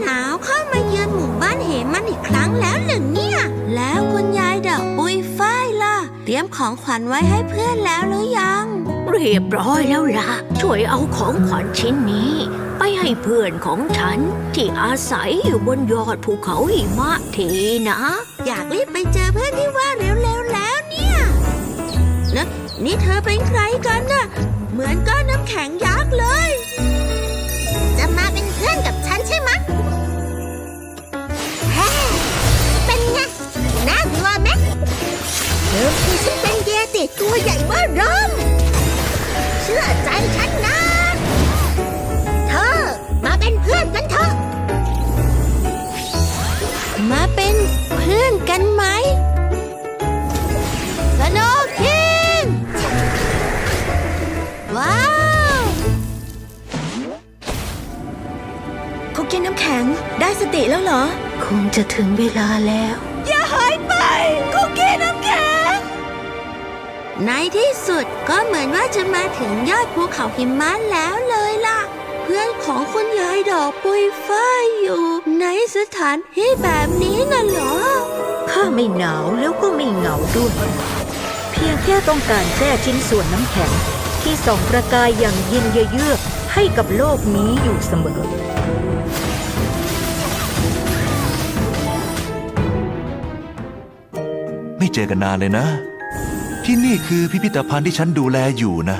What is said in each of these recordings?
หนาวเข้ามาเยือนหมู่บ้านเหมันอีกครั้งแล้วหรือเนี่ย แล้วคุณยายดอกปุยฝ้ายล่ะ เตรียมของขวัญไว้ให้เพื่อนแล้วหรือยัง เรียบร้อยแล้วล่ะ ช่วยเอาของขวัญชิ้นนี้ ไปให้เพื่อนของฉัน ที่อาศัยอยู่บนยอดภูเขาหิมะทีนะ อยากรีบไปเจอเพื่อนที่ว่าเร็วๆแล้วเนี่ยนะนี่เธอเป็นใครกันน่ะ เหมือนก้อนน้ำแข็ง ติตัวใหญ่เบ้อเริ่ม เชื่อใจฉันนะ เธอ มาเป็นเพื่อนกันเถอะ มาเป็นเพื่อนกันไหมสโนว์คิงว้าวคุกกี้น้ำแข็งได้สติแล้วเหรอ คงจะถึงเวลาแล้ว อย่าหายไป ในที่สุดก็เหมือนว่าจะมาถึงยอดภูเขาหิมะแล้วเลยล่ะ เพื่อนของคุณยายดอกปุยฝ้ายอยู่ ในสถานที่แบบนี้น่ะเหรอ ข้าไม่หนาวแล้วก็ไม่เหงาด้วย เพียงแค่ต้องการแค่ชิ้นส่วนน้ำแข็ง ที่ส่องประกายอย่างเย็นเยือกให้กับโลกนี้อยู่เสมอไม่เจอกันนานเลยนะ ที่นี่คือพิพิธภัณฑ์ที่ฉันดูแลอยู่นะ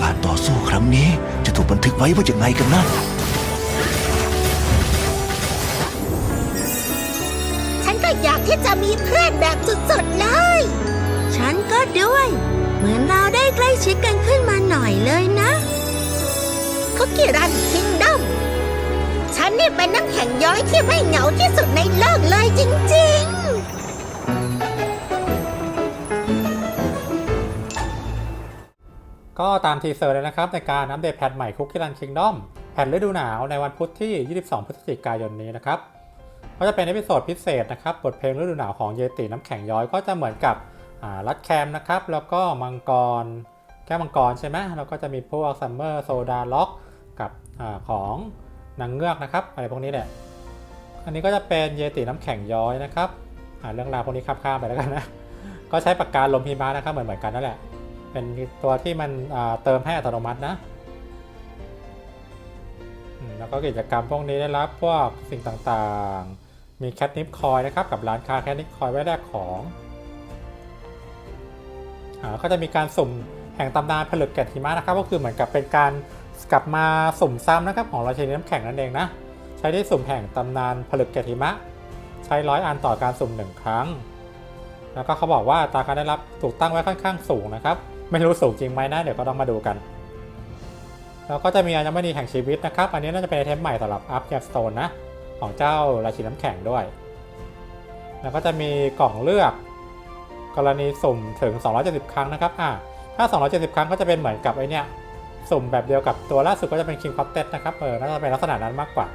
การต่อสู้ครั้งนี้จะถูกบันทึกไว้ว่าอย่างไงกันนะฉันก็อยากที่จะมีเพื่อนแบบสุดๆเลย ฉันก็ด้วย เหมือนเราได้ใกล้ชิดกันขึ้นมาหน่อยเลยนะคุกกี้รันคิงดอม นนี่เป็นน้ำแข็งย้อยที่ไม่เหงาที่สุดในโลกเลยจริงๆ ก็ตามทีเซอร์เลยนะครับ ในการอัปเดตแพทใหม่คุกกี้รันคิงดอมแพทฤดูหนาวในวันพุธที่ 22 พฤศจิกายนนี้นะครับก็จะเป็นเอพิโซดพิเศษนะครับ บทเพลงฤดูหนาวของเยติน้ำแข็งย้อยก็จะเหมือนกับรัดแคมนะครับ แล้วก็มังกร แก้มังกรใช่ไหมแล้วก็จะมีพวกซัมเมอร์โซดาล็อกกับอของ นางเงือกนะครับอะไรพวกนี้แหละ อันนี้ก็จะเป็นเยติน้ำแข็งย้อยนะครับอ่าเรื่องราวพวกนี้ข้ามๆไปแล้วกันนะ ก็ใช้ปากกาลมหิมะนะครับเหมือนเหมือนกันนั่นแหละ เป็นตัวที่มันเติมให้อัตโนมัตินะแล้วก็กิจกรรมพวกนี้ได้รับพวกสิ่งต่างๆ มีแคทนิปคอยนะครับกับร้านค้าแคทนิปคอยไว้แลกของอ่าก็จะมีการสุ่มแห่งตำนานผลึกแกะหิมะนะครับ ก็คือเหมือนกับเป็นการ กลับมาสุ่มซ้ำนะครับของราชินีน้ำแข็งนั่นเองนะ ใช้ที่สุ่มแห่งตำนานผลึกแกะหิมะ ใช้ร้อยอันต่อการสุ่มหนึ่งครั้ง แล้วก็เขาบอกว่าตาการได้รับถูกตั้งไว้ค่อนข้างสูงนะครับ ไม่รู้สูงจริงไหมนะ เดี๋ยวก็ต้องมาดูกัน แล้วก็จะมีอัญมณีแห่งชีวิตนะครับ อันนี้น่าจะเป็นไอเทมใหม่สำหรับอัพแกมสโตนนะ ของเจ้าราชินีน้ำแข็งด้วย แล้วก็จะมีกล่องเลือก กรณีสุ่มถึง 270 ครั้งนะครับ อ่าถ้า 270 ครั้งก็จะเป็นเหมือนกับไอเนี้ย สุ่มแบบเดียวกับตัวล่าสุดก็จะเป็นคิงคอ t เต็นะครับเออน่าจะเป็นลักษณะนั้นมากกว่า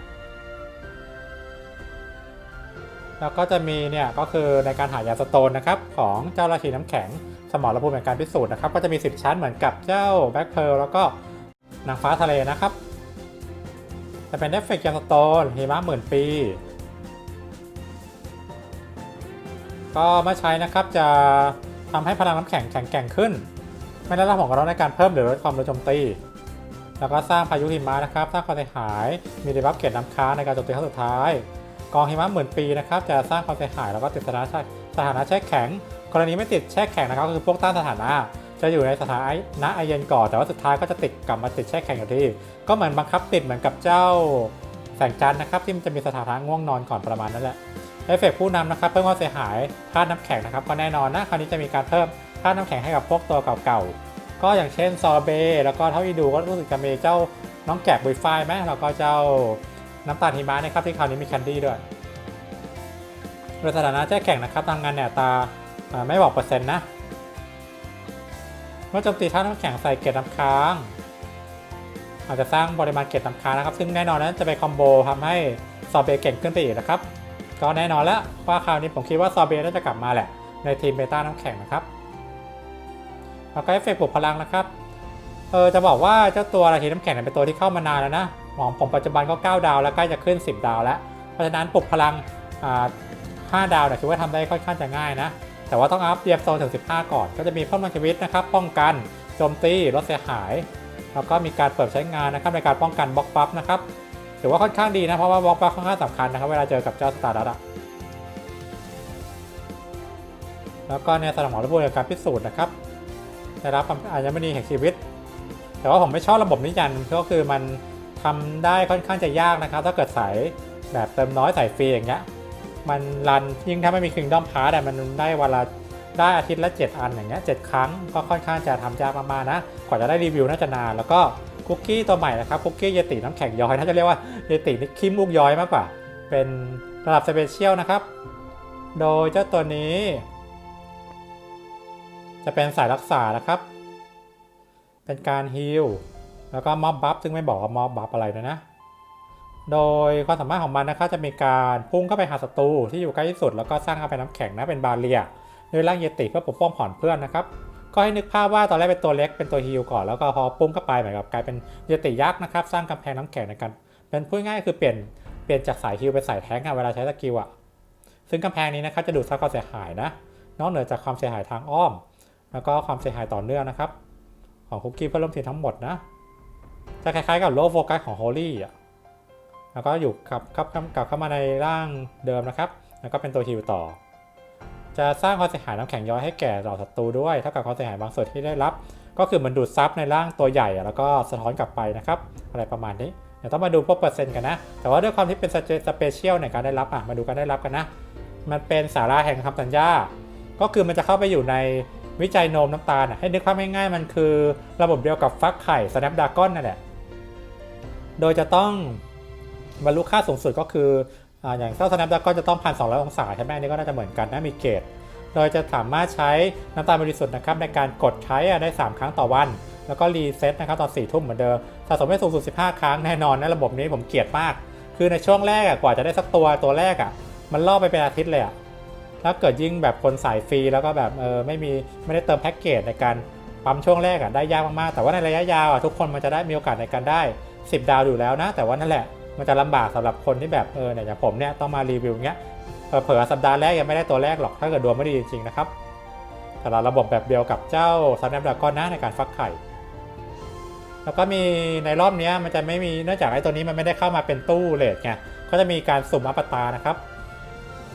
แล้วก็จะมีเนี่ยก็คือในการหายาสโตนนะครับของเจ้าราชีน้ำแข็งสมอรภูมิแห่งการพิสูจน์นะครับก็จะมี 10 ชั้นเหมือนกับเจ้าแบ็คเพลแล้วก็นางฟ้าทะเลนะครับ จะเป็นเอฟเฟกต์ยาสโตนหิมะหมื่นปีก็เมื่อใช้นะครับจะทำให้พลังน้ำแข็งแข็งแกร่งขึ้น ไม่ได้รับผลกระทบในการเพิ่มหรือลดความเร็วโจมตี แล้วก็สร้างพายุหิมะนะครับ สร้างความเสียหาย มีดีบัฟเกตน้ำค้างในการโจมตีครั้งสุดท้าย กองหิมะหมื่นปีนะครับ จะสร้างความเสียหายแล้วก็ติดสถานะสถานะแช่แข็ง กรณีไม่ติดแช่แข็งนะครับก็คือพวกต้านสถานะจะอยู่ในสถานะไอเย็นก่อน แต่ว่าสุดท้ายก็จะติดกลับมาติดแช่แข็งอยู่ที่ ก็เหมือนบังคับติดเหมือนกับเจ้าแสงจันทร์นะครับที่มันจะมีสถานะง่วงนอนก่อนประมาณนั้นแหละ เอฟเฟกต์ผู้นำนะครับ เพิ่มความเสียหายธาตุน้ำแข็งนะครับ ก็แน่นอนนะ คราวนี้จะมีการเพิ่มธาตุน้ำแข็งให้กับพวกตัวเก่าๆ ก็อย่างเช่นซอเบแล้วก็เท่าที่ดูก็รู้สึกจะมีเจ้าน้องแกะบุยไฟไหมแล้วก็เจ้าน้ำตาลหิมะนะครับที่คราวนี้มีแคนดี้ด้วยโดยสถานะแจ้แข่งนะครับทางานเนี่ยตาไม่บอกเปอร์เซ็นต์นะ เมื่อโจมตีท่าน้ำแข็งใส่เกล็ดน้ำค้าง อาจจะสร้างปริมาณเกล็ดน้ำค้างนะครับ ซึ่งแน่นอนนั้นจะไปคอมโบทำให้ซอเบเก่งขึ้นไปอีกนะครับ ก็แน่นอนแล้วว่าคราวนี้ผมคิดว่าซอเบน่าจะกลับมาแหละ ในทีมเบต้าน้ำแข็งนะครับแล้วก็เอฟเฟกต์ปลุกพลังนะครับเออจะบอกว่าเจ้าตัวราทีน้ำแข็งเป็นตัวที่เข้ามานานแล้วนะของผมปัจจุบันก็ 9 ดาวแล้วใกล้จะขึ้น 10 ดาวแล้ว เพราะฉะนั้นปลุกพลังอ่า5ดาวเนี่ยคิดว่าทำได้ค่อนข้างจะง่ายนะ แต่ว่าต้องอัพเรียบโซนถึง 15 ก่อน ก็จะมีเพิ่มพลังชีวิตนะครับ ป้องกัน โจมตี ลดเสียหาย แล้วก็มีการเปิดใช้งานนะครับในการป้องกันบล็อกบัฟนะครับ ถือว่าค่อนข้างดีนะ เพราะว่าบล็อกบัฟค่อนข้างสำคัญนะครับ เวลาเจอกับเจ้าสตาร์ดัตอะแล้วก็ในสนามหมอระบุในการพิสูจน์นะครับได้รับความอาญมณีแห่งชีวิต แต่ว่าผมไม่ชอบระบบนิยันก็คือมันทำได้ค่อนข้างจะยากนะครับ ถ้าเกิดใส่แบบเติมน้อยใส่ฟรีอย่างเงี้ยมันรันยิ่งถ้าไม่มีคิงด้อมพาร์ตมันได้วันละได้อาทิตย์ละ 7 อันอย่างเงี้ยเครั้งก็ค่อนข้างจะทำยากมากๆนะกว่าจะได้รีวิวน่าจะนานแล้วก็ คุกกี้ตัวใหม่นะครับคุกกี้เยติน้ำแข็งย้อยน่าจะเรียกว่าเยตินี่คิมลูกย้อยมากกว่า เป็นระดับสเปเชียลนะครับ โดยเจ้าตัวนี้ จะเป็นสายรักษานะครับ เป็นการฮีลแล้วก็มอบบัฟซึ่งไม่บอกว่ามอบบัฟอะไรนะนะ โดยความสามารถของมันนะครับจะมีการพุ่งเข้าไปหาศัตรูที่อยู่ใกล้ที่สุด แล้วก็สร้างกำแพงน้ำแข็งนะเป็นบาเรียโดยร่างเยติเพื่อปกป้องผ่อนเพื่อนนะครับ ก็ให้นึกภาพว่าตอนแรกเป็นตัวเล็กเป็นตัวฮีลก่อนแล้วก็พอพุ่งเข้าไปเหมือนกับกลายเป็นยติยักษ์นะครับสร้างกำแพงน้ำแข็งในการเป็นพูดง่ายคือเปลี่ยนเปลี่ยนจากสายฮีลเป็นสายแท้งอะเวลาใช้สกิลอะซึ่งกำแพงนี้นะครับจะดูดซับความเสียหายนะนอกเหนือจากความเสียหายทางอ้อม แล้วก็ความเสียหายต่อเนื่องนะครับ ของคุกกี้เพื่อนร่วมทีมทั้งหมดนะจะคล้ายๆกับโลโฟกัสของโฮลี่อะแล้วก็อยู่กับกับกลับเข้ามาในร่างเดิมนะครับ แล้วก็เป็นตัวฮิวต่อ จะสร้างความเสียหายน้ำแข็งย้อยให้แก่เหล่าศัตรูด้วยเท่ากับความเสียหายบางส่วนที่ได้รับ ก็คือมันดูดซับในร่างตัวใหญ่แล้วก็สะท้อนกลับไปนะครับ อะไรประมาณนี้เดี๋ยวต้องมาดูพวกเปอร์เซ็นต์กันนะ แต่ว่าด้วยความที่เป็นสเปเชียลในการได้รับอะมาดูการได้รับกันนะ มันเป็นสาราแห่งคำสัญญา ก็คือมันจะเข้าไปอยู่ในวิจัยโนมน้ำตาลอะให้นึกภาพง่ายๆมันคือระบบเดียวกับฟักไข่ Snapdragon นั่นแหละโดยจะต้องบรรลุค่าสูงสุดก็คือ อย่างเจ้า Snapdragon จะต้องพันสององศาใช่ไหมอันนี้ก็น่าจะเหมือนกันนะมีเกรดโดยจะสามารถใช้น้ำตาลบริสุทธิ์นะครับในการกดใช้อะได้ 3 ครั้งต่อวัน แล้วก็รีเซ็ตนะครับตอน4ทุ่มเหมือนเดิมสะสมได้สูงสุด 15 ครั้งแน่นอนนะระบบนี้ผมเกลียดมาก คือในช่วงแรกอะกว่าจะได้สักตัวตัวแรกอะมันล่อไปเป็นอาทิตย์เลยอะถ้าเกิดยิ่งแบบคนสายฟรีแล้วก็แบบเออไม่มีไม่ได้เติมแพ็กเกจในการปั๊มช่วงแรกอะได้ยากมากๆ แต่ว่าในระยะยาวอะทุกคนมันจะได้มีโอกาสในการได้ 10 ดาวอยู่แล้วนะ แต่ว่านั่นแหละ มันจะลำบากสำหรับคนที่แบบเออเนี่ยอย่างผมเนี่ยต้องมารีวิวเงี้ยเผลอสัปดาห์แรกยังไม่ได้ตัวแรกหรอกถ้าเกิดดวงไม่ดีจริงๆนะครับแต่เราระบบแบบเดียวกับเจ้าซันแนปดากอนนะในการฟักไข่ แล้วก็มีในรอบนี้มันจะไม่มีเนื่องจากไอ้ตัวนี้มันไม่ได้เข้ามาเป็นตู้เลทไงก็จะมีการสุ่มอัปตานะครับ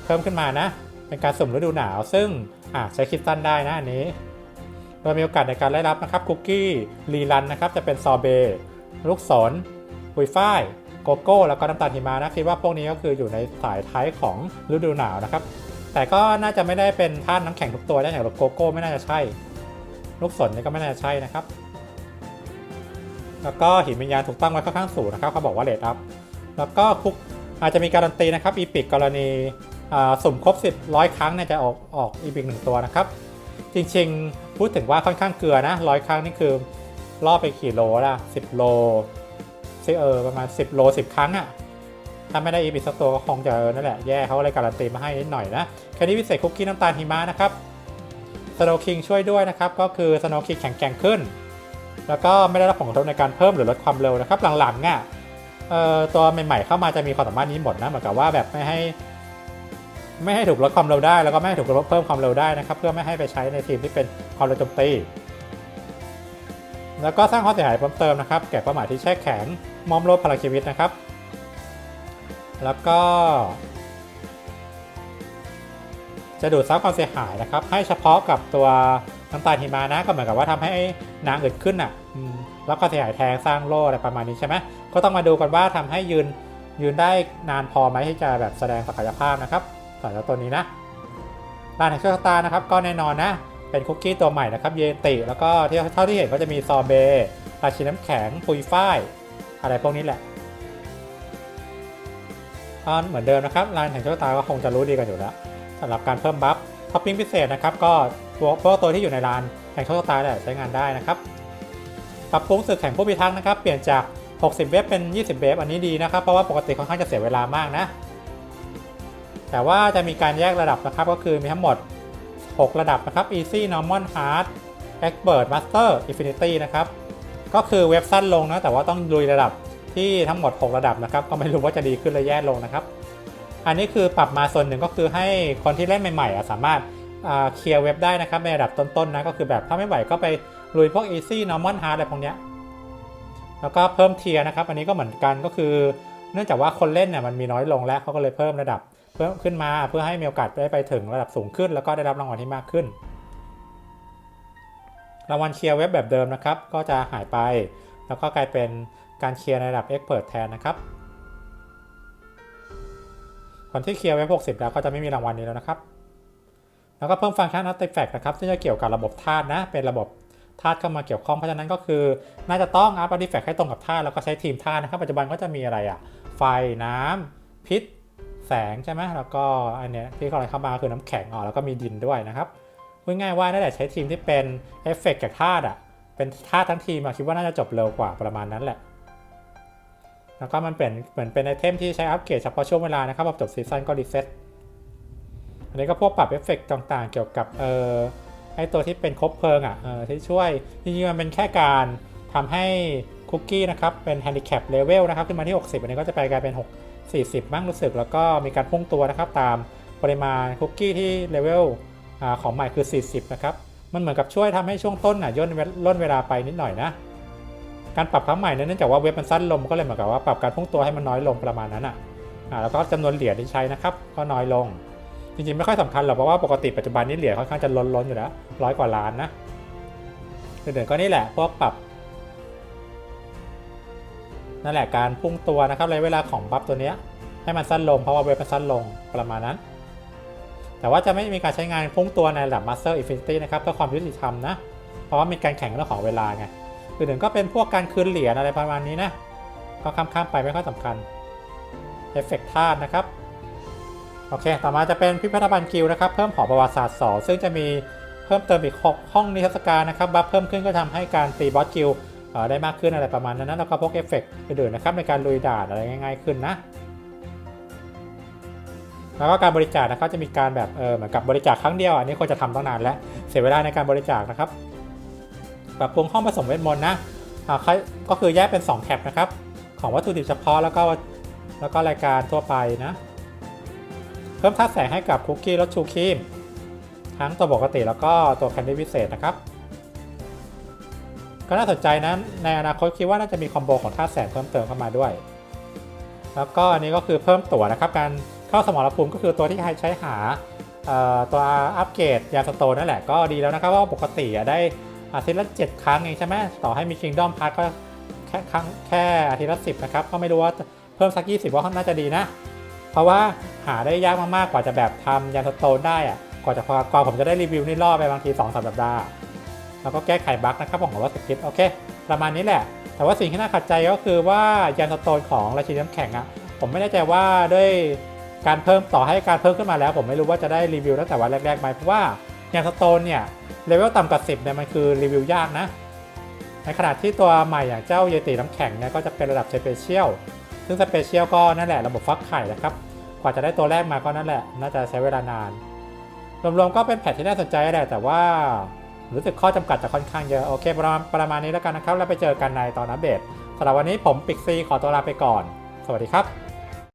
เพิ่มขึ้นมานะ เป็นการสุ่มฤดูหนาว ซึ่งอะใช้คริสตันได้นะอันนี้โดยมีโอกาสในการได้รับนะครับคุกกี้รีรันนะครับจะเป็นซอเบลูกศรปุยฝ้าย โกโก้ แล้วก็น้ำตาลหิมะนะคิดว่าพวกนี้ก็คืออยู่ในสายท้ายของฤดูหนาวนะครับ แต่ก็น่าจะไม่ได้เป็นท่านน้ำแข็งทุกตัวนะอย่างโกโก้ไม่น่าจะใช่ ลูกศรนี่ก็ไม่น่าจะใช่นะครับ แล้วก็หินวิญญาณถูกตั้งไว้ค่อนข้างสูงนะครับเขาบอกว่าเลทอัพแล้วก็คุกอาจจะมีการันตีนะครับอีพิกกรณีสุ่มครบ 10ร้อยครั้งเนี่ยจะออกออกอีพิกหนึ่งตัวนะครับ จริงๆ พูดถึงว่าค่อนข้างเกลือนะร้อยครั้งนี่คือล่อไปกี่โลละสิบโล ซิเออประมาณ 10 โล 10 ครั้งอะ่ะถ้าไม่ได้อีพิกสักตัวก็คงจะเออนั่นแหละ แย่เขาเลยการันตีมาให้นิดหน่อยนะแค่นี้พิเศษคุกกี้น้ำตาลหิมะนะครับสโนว์คิงช่วยด้วยนะครับ ก็คือสโนว์คิงแข็งแกร่งขึ้น แล้วก็ไม่ได้รับผลกระทบในการเพิ่มหรือลดความเร็วนะครับ หลังๆอะเอ่อตัวใหม่ๆเข้ามาจะมีความสามารถนี้หมดนะเหมือนกับว่าแบบไม่ให้ ไม่ให้ถูกลดความเร็วได้ แล้วก็ไม่ให้ถูกลดเพิ่มความเร็วได้นะครับ เพื่อไม่ให้ไปใช้ในทีมที่เป็นความเร็วโจมตีแล้วก็สร้างความเสียหายเพิ่มเติมนะครับแก่เป้าหมายที่แช่แข็ง มอมลดพลังชีวิตนะครับ แล้วก็ จะดูดซับความเสียหายนะครับ ให้เฉพาะกับตัวน้ำตาลหิมานะก็เหมือนกับว่าทำให้นางอึดขึ้นอะอืมแล้วก็เสียหายแทงสร้างโล่อะไรประมาณนี้ใช่ไหมก็ต้องมาดูกันว่าทำให้ยืนยืนได้นานพอไหมที่จะแบบแสดงศักยภาพนะครับสำหรับตัวนี้นะร้านแห่งโชคชะตานะครับก็แน่นอนนะเป็นคุกกี้ตัวใหม่นะครับเยติ แล้วก็เท่าที่เห็นก็จะมีซอเบราชิน้ำแข็งปุยฝ้าย อะไรพวกนี้แหละอ่าเหมือนเดิมนะครับร้านแห่งโชคตาก็คงจะรู้ดีกันอยู่แล้วสำหรับการเพิ่มบัฟท็อปปิ้งพิเศษนะครับก็พวกพวกตัวที่อยู่ในร้านแห่งโชคชะตาเนี่ใช้งานได้นะครับปรับปรุงสึกแข่งผู้พิทักษ์นะครับ เปลี่ยนจาก 60 เวฟเป็น 20 เวฟอันนี้ดีนะครับ เพราะว่าปกติค่อนข้างจะเสียเวลามากนะ แต่ว่าจะมีการแยกระดับนะครับ ก็คือมีทั้งหมด 6 ระดับนะครับ Easy Normal Hard Expert Master Infinity นะครับ ก็คือเว็บสั้นลงนะแต่ว่าต้องลุยระดับที่ทั้งหมด 6 ระดับนะครับ ก็ไม่รู้ว่าจะดีขึ้นหรือแย่ลงนะครับ อันนี้คือปรับมาส่วนหนึ่งก็คือให้คนที่เล่นใหม่ๆสามารถเคลียร์เว็บได้นะครับในระดับต้นๆนะก็คือแบบถ้าไม่ไหวก็ไปลุยพวก easy normal hard อะไรพวกเนี้ยแล้วก็เพิ่มเทียร์นะครับ อันนี้ก็เหมือนกันก็คือ เนื่องจากว่าคนเล่นเนี่ยมันมีน้อยลงแล้วเขาก็เลยเพิ่มระดับ เพิ่มขึ้นมาเพื่อให้มีโอกาสได้ไปถึงระดับสูงขึ้น แล้วก็ได้รับรางวัลที่มากขึ้น รางวัลเคลียร์เว็บแบบเดิมนะครับ ก็จะหายไป แล้วก็กลายเป็นการเคลียร์ในระดับ Expert แทนนะครับ คนที่เคลียร์เว็บ 60 แล้วก็จะไม่มีรางวัลนี้แล้วนะครับ แล้วก็เพิ่มฟังก์ชัน Artifact นะครับที่จะเกี่ยวกับระบบธาตุนะ เป็นระบบธาตุเข้ามาเกี่ยวข้อง เพราะฉะนั้นก็คือ น่าจะต้องอัพ Artifact ให้ตรงกับธาตุแล้วก็ใช้ทีมธาตุนะครับ ปัจจุบันก็จะมีอะไรอะไฟน้ำพิษ แสงใช่ไหมแล้วก็อันเนี้ยที่เขาอะไรเข้ามาคือน้ำแข็งอ๋อแล้วก็มีดินด้วยนะครับ พูดง่ายว่าน่าจะใช้ทีมที่เป็นเอฟเฟกต์จากธาตุอะ เป็นธาตุทั้งทีมคิดว่าน่าจะจบเร็วกว่าประมาณนั้นแหละ แล้วก็มันเป็นเหมือนเป็นไอเทมที่ใช้อัปเกรดเฉพาะช่วงเวลานะครับพอจบซีซั่นก็รีเซ็ตอันนี้ก็พวกปรับเอฟเฟกต์ต่างๆ เกี่ยวกับเอ่อไอตัวที่เป็นคบเพลิงอะเออที่ช่วยจริงๆมันเป็นแค่การทำให้คุกกี้นะครับเป็นแฮนดิแคปเลเวลนะครับขึ้นมาที่ 60 อันนี้ก็จะไปกลายเป็น 6 40 บ้างรู้สึก แล้วก็มีการพุ่งตัวนะครับตามปริมาณคุกกี้ที่เลเวล ของใหม่คือ 40 นะครับ มันเหมือนกับช่วยทำให้ช่วงต้นน่ะย่นเวลล่นเวลาไปนิดหน่อยนะ การปรับครั้งใหม่เนี่ยเนื่องจากว่าเว็บมันสั้นลงก็เลยเหมือนกับว่าปรับการพุ่งตัวให้มันน้อยลงประมาณนั้นอะแล้วก็จำนวนเหรียญที่ใช้นะครับก็น้อยลง จริงๆไม่ค่อยสำคัญหรอกเพราะว่าปกติปัจจุบันนี้เหรียญค่อนข้างจะล้นล้นๆอยู่แล้วร้อยกว่าล้านนะเดี๋ยวก็นี่แหละพวกปรับนั่นแหละการพุ่งตัวนะครับระยะเวลาของบัฟตัวเนี้ยให้มันสั้นลงเพราะว่าเว็บมันสั้นลงประมาณนั้น แต่ว่าจะไม่มีการใช้งานพุ่งตัวในระดับ Master Infinity นะครับเพื่อความยุติธรรมนะ เพราะว่ามีการแข่งเรื่องของเวลาไงอื่นๆก็เป็นพวกการคืนเหรียญอะไรประมาณนี้นะ ก็ข้ามๆไปไม่ค่อยสำคัญเอฟเฟกต์ธาตุนะครับ โอเค ต่อมาจะเป็นพิพิธภัณฑ์กิลด์นะครับ เพิ่มหอประวัติศาสตร์สองซึ่งจะมีเพิ่มเติมอีกหกห้องนิทรรศการนะครับ บัฟเพิ่มขึ้นก็ทำให้การตีบอสกิลด์ได้มากขึ้นอะไรประมาณนั้นแล้วก็พวกเอฟเฟกต์อื่นๆนะครับในการลุยด่านอะไรง่ายๆขึ้นนะ แล้วก็การบริจาคนะครับจะมีการแบบเออเหมือนกับบริจาคครั้งเดียวอันนี้ควรจะทำตั้งนานแล้วเสียเวลาในการบริจาคนะครับปรับปรุงห้องผสมเวทมนต์นะก็คือแยกเป็น 2แท็บนะครับของวัตถุดิบเฉพาะแล้วก็แล้วก็รายการทั่วไปนะเพิ่มท่าตุแสงให้กับคุกกี้รสชูครีมทั้งตัวปกติแล้วก็ตัวแคนดี้พิเศษนะครับก็น่าสนใจนะในอนาคตคิดว่าน่าจะมีคอมโบของท่าตุแสงเพิ่มเติมเข้ามาด้วย แล้วก็อันนี้ก็คือเพิ่มตั๋วนะครับการ เข้าสมรภูมิก็คือตัวที่ใช้หาตัวอัปเกรดยาสโตนนั่นแหละก็ดีแล้วนะครับว่าปกติได้อาทิตย์ละ 7 ครั้งเองใช่ไหมต่อให้มี Kingdom Pass ก็แค่ครั้งแค่อาทิตย์ละ10นะครับ ก็ไม่รู้ว่าเพิ่มสัก20ว่าน่าจะดีนะ เพราะว่าหาได้ยากมากๆกว่าจะแบบทำยาสโตนได้อะกว่าจะพอกว่าผมจะได้รีวิวนี่ล่อไปบางที2-3สัปดาห์แล้วก็แก้ไขบั๊กนะครับของว่าสกิปโอเค ประมาณนี้แหละ แต่ว่าสิ่งที่น่าขัดใจก็คือว่ายานสโตนของราชินีน้ำแข็งอะผมไม่แน่ใจว่าด้วย การเพิ่มต่อให้การเพิ่มขึ้นมาแล้ว ผมไม่รู้ว่าจะได้รีวิวตั้งแต่วันแรกๆไหมเพราะว่ายานสโตนเนี่ยเลเวลต่ำกว่า10เนี่ยมันคือรีวิวยากนะ ในขณะที่ตัวใหม่อย่างเจ้าเยติน้ำแข็งเนี่ยก็จะเป็นระดับสเปเชียลซึ่งสเปเชียลก็นั่นแหละระบบฟักไข่นะครับกว่าจะได้ตัวแรกมาก็นั่นแหละ น่าจะใช้เวลานานรวมๆก็เป็นแพทที่น่าสนใจแหละแต่ว่ารู้สึกข้อจำกัดจะค่อนข้างเยอะโอเคประมาณประมาณนี้แล้วกันนะครับ แล้วไปเจอกันในตอนอัปเดตสำหรับวันนี้ผมปิกซีขอตัวลาไปก่อน สวัสดีครับ